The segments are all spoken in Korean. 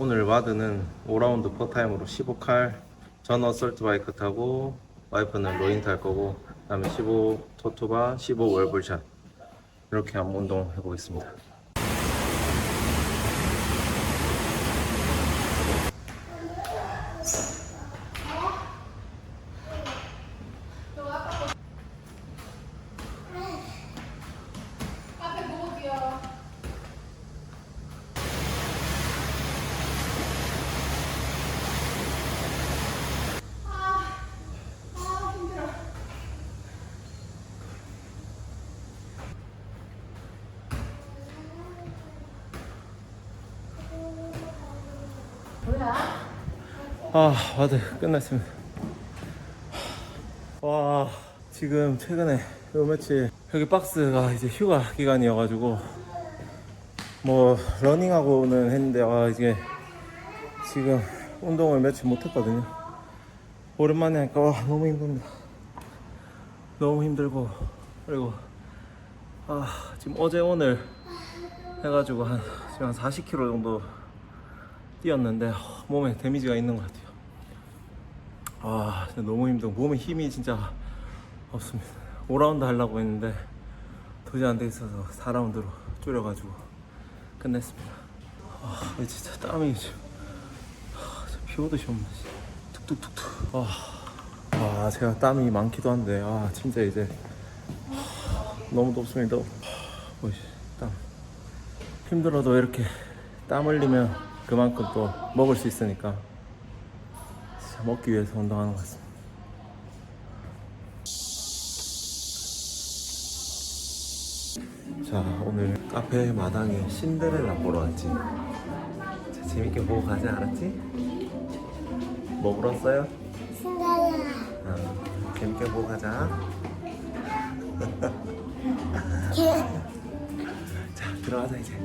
오늘 와드는 5라운드 퍼타임으로 15칼 전 어설트 바이크 타고 와이프는 로잉 탈 거고 그 다음에 15 토토바 15 월블샷 이렇게 한번 운동 해보겠습니다. 아 와드 끝났습니다. 와 지금 최근에 요 며칠 여기 박스가 이제 휴가 기간이어가지고 뭐 러닝하고는 했는데 와 이게 지금 운동을 며칠 못했거든요. 오랜만에 하니까 와 너무 힘듭니다. 너무 힘들고 그리고 아 지금 어제 오늘 해가지고 한 지금 한 40km 정도 뛰었는데 어, 몸에 데미지가 있는 것 같아요. 아 진짜 너무 힘들고 몸에 힘이 진짜 없습니다. 5라운드 하려고 했는데 도저히 안 되겠어서 4라운드로 줄여가지고 끝냈습니다. 아 진짜 땀이 지금 아, 비 오듯이. 진짜. 툭툭툭툭. 아, 아 제가 땀이 많기도 한데 아 진짜 이제 아, 너무 덥습니다. 아, 땀. 힘들어도 이렇게 땀 흘리면 그만큼 또 먹을 수 있으니까 진짜 먹기 위해서 운동하는 것 같습니다. 자 오늘 카페 마당에 신데렐라 보러 왔지. 자, 재밌게 보고 가지 않았지? 뭐 불었어요? 신데렐라 아, 재밌게 보고 가자. 자 들어가자 이제.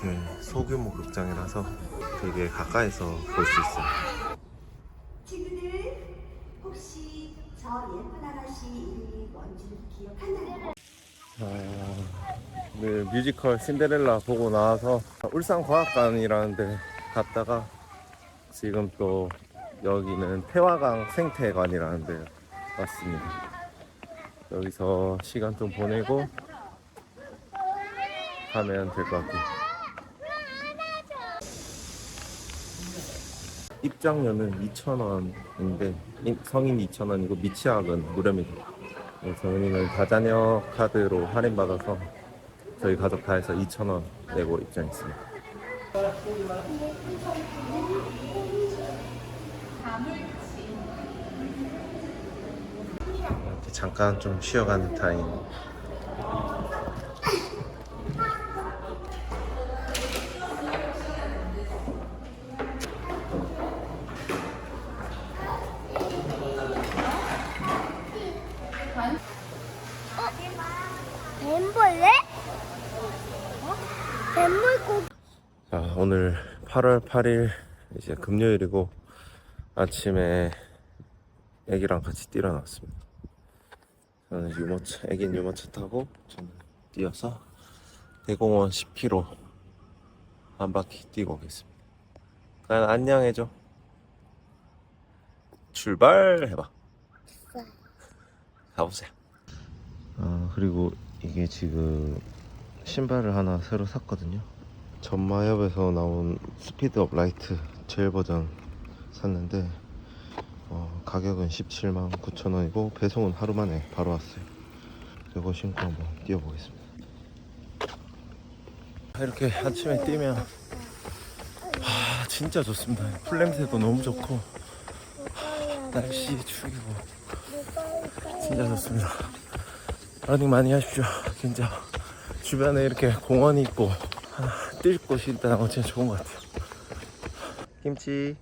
자 이렇게 소규모 극장이라서 되게 가까이서 볼 수 있어요. 친구들 혹시 저 예쁜 아가씨 이름이 뭔지 기억하나요? 아, 네, 뮤지컬 신데렐라 보고 나와서 울산과학관이라는 데 갔다가 지금 또 여기는 태화강 생태관이라는 데 왔습니다. 여기서 시간 좀 보내고 하면 될 것 같아요. 입장료는 2,000원인데 성인 2,000원이고 미취학은 무료입니다. 네, 저희는 다자녀 카드로 할인받아서 저희 가족 다 해서 2,000원 내고 입장했습니다. 잠깐 좀 쉬어가는 타임. 뱀벌레? 어? 뱀물고기 자, 오늘 8월 8일 이제 금요일이고 아침에 애기랑 같이 뛰러 나왔습니다. 저는 유모차, 애기는 유모차 타고 저는 뛰어서 대공원 10km 한 바퀴 뛰고 오겠습니다. 그냥 안녕해줘. 출발 해봐. 가보세요. 아, 그리고 이게 지금 신발을 하나 새로 샀거든요. 전마협에서 나온 스피드업 라이트 제일 버전 샀는데 어, 가격은 17만 9천 원이고 배송은 하루 만에 바로 왔어요. 이거 신고 한번 뛰어보겠습니다. 이렇게 아침에 뛰면 아, 진짜 좋습니다. 풀 냄새도 너무 좋고 하, 날씨 죽이고 진짜 좋습니다. 러닝 많이 하십시오. 진짜 주변에 이렇게 공원이 있고 뛸 곳이 있다는 건 진짜 좋은 것 같아요. 김치.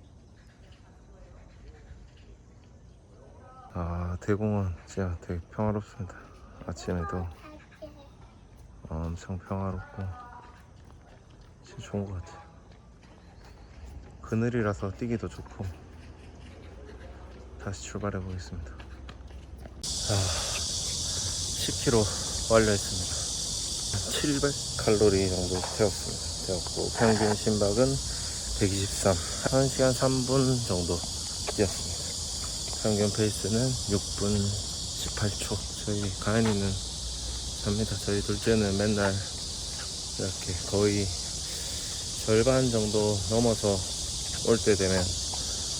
아 대공원 진짜 되게 평화롭습니다. 아침에도 엄청 평화롭고 진짜 좋은 것 같아요. 그늘이라서 뛰기도 좋고 다시 출발해 보겠습니다. 아, 10km 완료했습니다. 700 칼로리 정도 태웠습니다. 되었고 평균 심박은 123 1시간 3분 정도 뛰었습니다. 평균 페이스는 6분 18초. 저희 가연이는 잡니다 저희 둘째는 맨날 이렇게 거의 절반 정도 넘어서 올 때 되면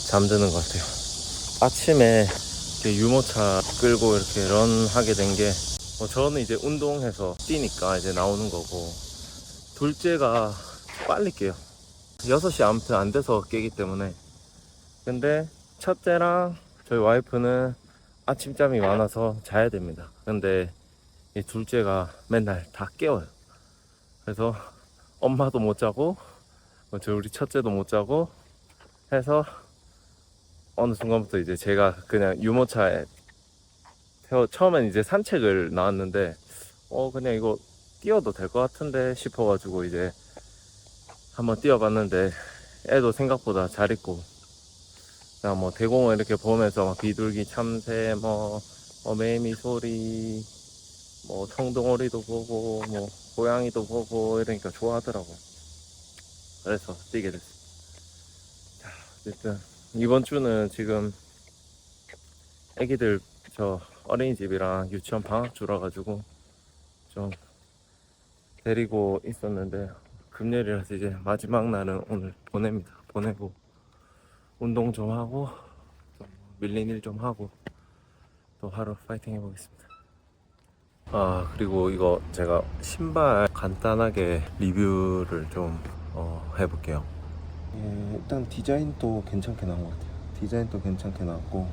잠드는 것 같아요. 아침에 이렇게 유모차 끌고 이렇게 런 하게 된게 뭐 저는 이제 운동해서 뛰니까 이제 나오는 거고 둘째가 빨리 깨요. 6시 아무튼 안 돼서 깨기 때문에. 근데 첫째랑 저희 와이프는 아침잠이 많아서 자야 됩니다. 근데 이 둘째가 맨날 다 깨워요. 그래서 엄마도 못 자고 뭐저 우리 첫째도 못 자고 해서 어느 순간부터 이제 제가 그냥 유모차에 태워 처음엔 이제 산책을 나왔는데 어 그냥 이거 뛰어도 될 것 같은데 싶어가지고 이제 한번 뛰어봤는데 애도 생각보다 잘 있고 그냥 뭐 대공을 이렇게 보면서 막 비둘기 참새 뭐 어매미 소리 뭐 청둥오리도 보고 뭐 고양이도 보고 이러니까 좋아하더라고. 그래서 뛰게 됐어. 자 어쨌든 이번 주는 지금 애기들 저 어린이집이랑 유치원 방학 주라 가지고 좀 데리고 있었는데 금요일이라서 이제 마지막 날은 오늘 보냅니다. 보내고 운동 좀 하고 좀 밀린 일 좀 하고 또 하루 파이팅 해보겠습니다. 아 그리고 이거 제가 신발 간단하게 리뷰를 좀 어, 해볼게요. 예, 일단 디자인도 괜찮게 나온 것 같아요. 디자인도 괜찮게 나왔고.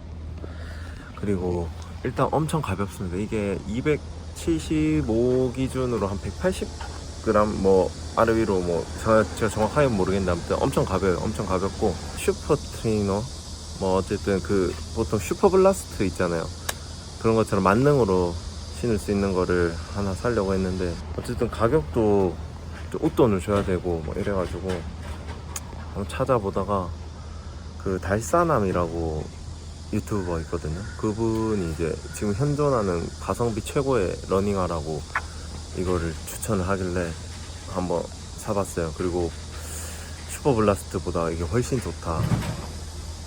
그리고 일단 엄청 가볍습니다. 이게 275 기준으로 한 180g 뭐 아래 위로 뭐 저- 제가 정확하게 모르겠는데 아무튼 엄청 가벼워요. 엄청 가볍고 슈퍼 트레이너 뭐 어쨌든 그 보통 슈퍼 블라스트 있잖아요. 그런 것처럼 만능으로 신을 수 있는 거를 하나 사려고 했는데 어쨌든 가격도 좀 웃돈을 줘야 되고 뭐 이래가지고 한번 찾아보다가 그 달사남이라고 유튜버 있거든요. 그분이 이제 지금 현존하는 가성비 최고의 러닝화라고 이거를 추천을 하길래 한번 사봤어요. 그리고 슈퍼블라스트보다 이게 훨씬 좋다.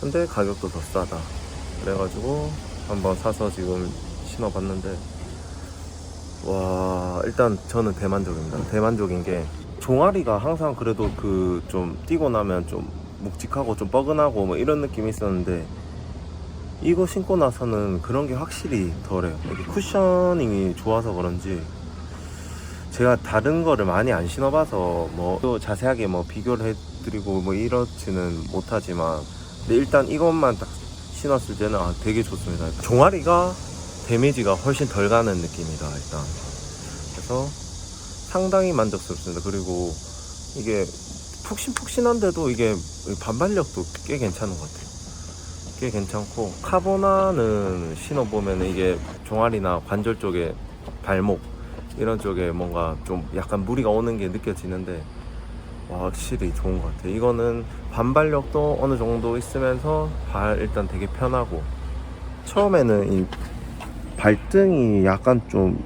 근데 가격도 더 싸다. 그래가지고 한번 사서 지금 신어봤는데 와 일단 저는 대만족입니다. 대만족인 게 종아리가 항상 그래도 그 좀 뛰고 나면 좀 묵직하고 좀 뻐근하고 뭐 이런 느낌이 있었는데 이거 신고 나서는 그런 게 확실히 덜해요. 이게 쿠셔닝이 좋아서 그런지 제가 다른 거를 많이 안 신어봐서 뭐 또 자세하게 뭐 비교를 해드리고 뭐 이렇지는 못하지만 근데 일단 이것만 딱 신었을 때는 아, 되게 좋습니다. 종아리가 데미지가 훨씬 덜 가는 느낌이다 일단. 그래서 상당히 만족스럽습니다. 그리고 이게 푹신푹신한데도 이게 반발력도 꽤 괜찮은 것 같아요. 꽤 괜찮고 카보나는 신어보면 이게 종아리나 관절 쪽에 발목 이런 쪽에 뭔가 좀 약간 무리가 오는 게 느껴지는데 와, 확실히 좋은 것 같아요. 이거는 반발력도 어느 정도 있으면서 발 일단 되게 편하고 처음에는 이 발등이 약간 좀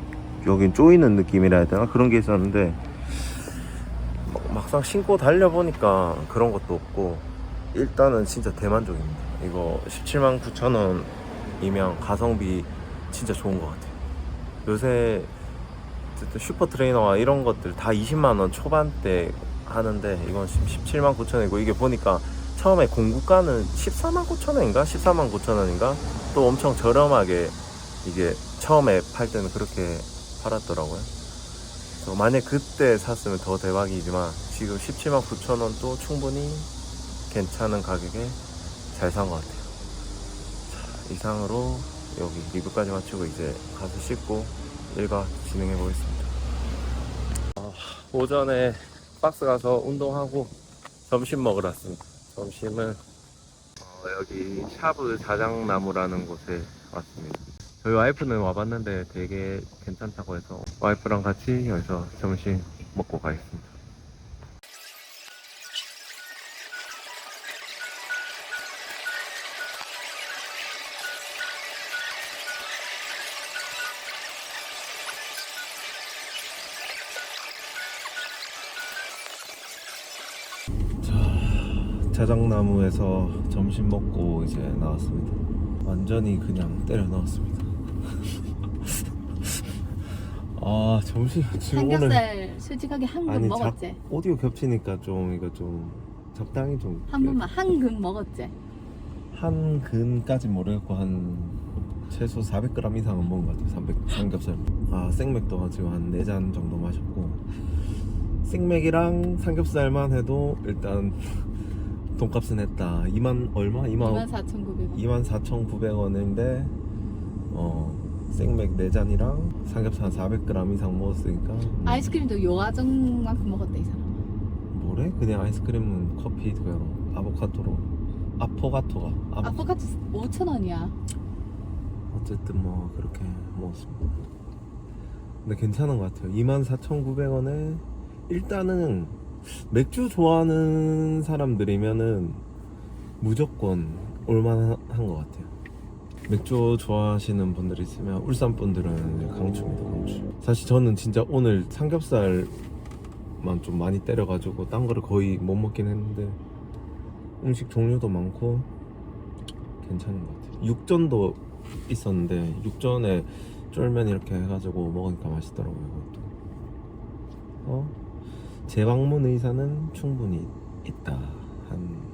여긴 쪼이는 느낌이라 해야 되나 그런 게 있었는데 막- 막상 신고 달려보니까 그런 것도 없고 일단은 진짜 대만족입니다 이거 17만 9천 원이면 가성비 진짜 좋은 것 같아요. 요새 슈퍼 트레이너와 이런 것들 다 20만 원 초반대 하는데 이건 지금 17만 9천 원이고 이게 보니까 처음에 공구가는 14만 9천 원인가? 14만 9천 원인가? 또 엄청 저렴하게 이게 처음에 팔 때는 그렇게 팔았더라고요. 그래서 만약 그때 샀으면 더 대박이지만 지금 17만 9천 원도 충분히 괜찮은 가격에 잘 산 것 같아요. 자, 이상으로 여기 리뷰까지 마치고 이제 가서 씻고 일과 진행해 보겠습니다. 아, 오전에 박스 가서 운동하고 점심 먹으러 왔습니다. 점심은 어, 여기 샤브 자장나무라는 곳에 왔습니다. 저희 와이프는 와봤는데 되게 괜찮다고 해서 와이프랑 같이 여기서 점심 먹고 가겠습니다. 자작나무에서 점심 먹고 이제 나왔습니다. 완전히 그냥 때려 넣었습니다. 아 점심 지금 오늘 삼겹살 솔직하게 한 근 아니 먹었지? 자, 오디오 겹치니까 좀 이거 좀 적당히 좀 한 번만 한 근 먹었지? 한 근까지 모르겠고 한 최소 400g 이상은 먹은 것 같아요. 300 삼겹살. 아 생맥도 지금 한 4잔 정도 마셨고 생맥이랑 삼겹살만 해도 일단 돈값은 했다. 2만 얼마? 2만 24,900원 24,900원인데 어 생맥 4잔이랑 삼겹살 한 400g 이상 먹었으니까 뭐 아이스크림도 요아정만큼 먹었다 이 사람 뭐래? 그냥 아이스크림은 커피 그대로 아보카도로 아포가토가 아보... 아포카토 5,000원이야 어쨌든 뭐 그렇게 먹었습니다. 근데 괜찮은 것 같아요. 24,900원에 일단은 맥주 좋아하는 사람들이면은 무조건 올만한 것 같아요. 맥주 좋아하시는 분들 있으면 울산 분들은 강추입니다. 강추. 사실 저는 진짜 오늘 삼겹살만 좀 많이 때려가지고 딴 거를 거의 못 먹긴 했는데 음식 종류도 많고 괜찮은 것 같아요. 육전도 있었는데 육전에 쫄면 이렇게 해가지고 먹으니까 맛있더라고요. 그것도. 어? 재방문 의사는 충분히 있다. 한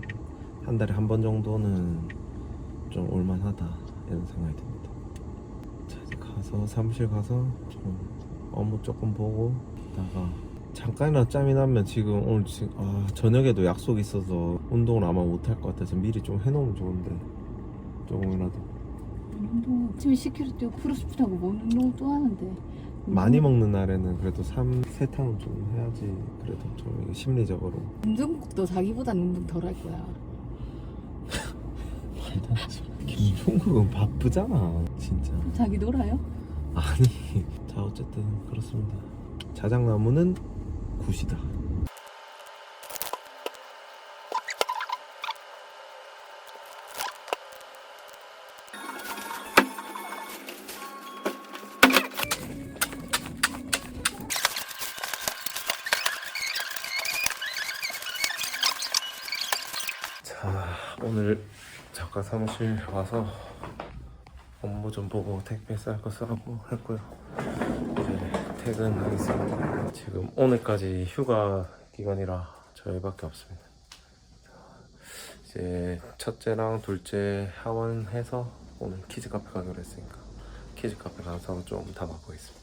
한 달에 한 번 정도는 좀 올만하다 이런 생각이 듭니다. 자 이제 가서 사무실 가서 좀 업무 조금 보고 다가 잠깐이라도 짬이 나면 지금 오늘 지금 아 저녁에도 약속 있어서 운동을 아마 못할 것 같아서 미리 좀 해놓으면 좋은데 조금이라도 운동 아침에 10km 뛰고 크로스핏 하고 뭐 운동 또 하는데 많이 먹는 날에는 그래도 3, 세탕은 좀 해야지 그래도 좀 심리적으로. 김종국도 자기보다 운동 덜 할 거야. 김종국은 바쁘잖아 진짜. 자기 놀아요? 아니 자 어쨌든 그렇습니다. 자작나무는 굿이다 잠깐 사무실 와서 업무 좀 보고 택배 쌀 거 싸고 했고요. 이제 퇴근하겠습니다. 지금 오늘까지 휴가 기간이라 저희밖에 없습니다. 이제 첫째랑 둘째 하원해서 오늘 키즈 카페 가기로 했으니까 키즈 카페 가서 좀 담아보겠습니다.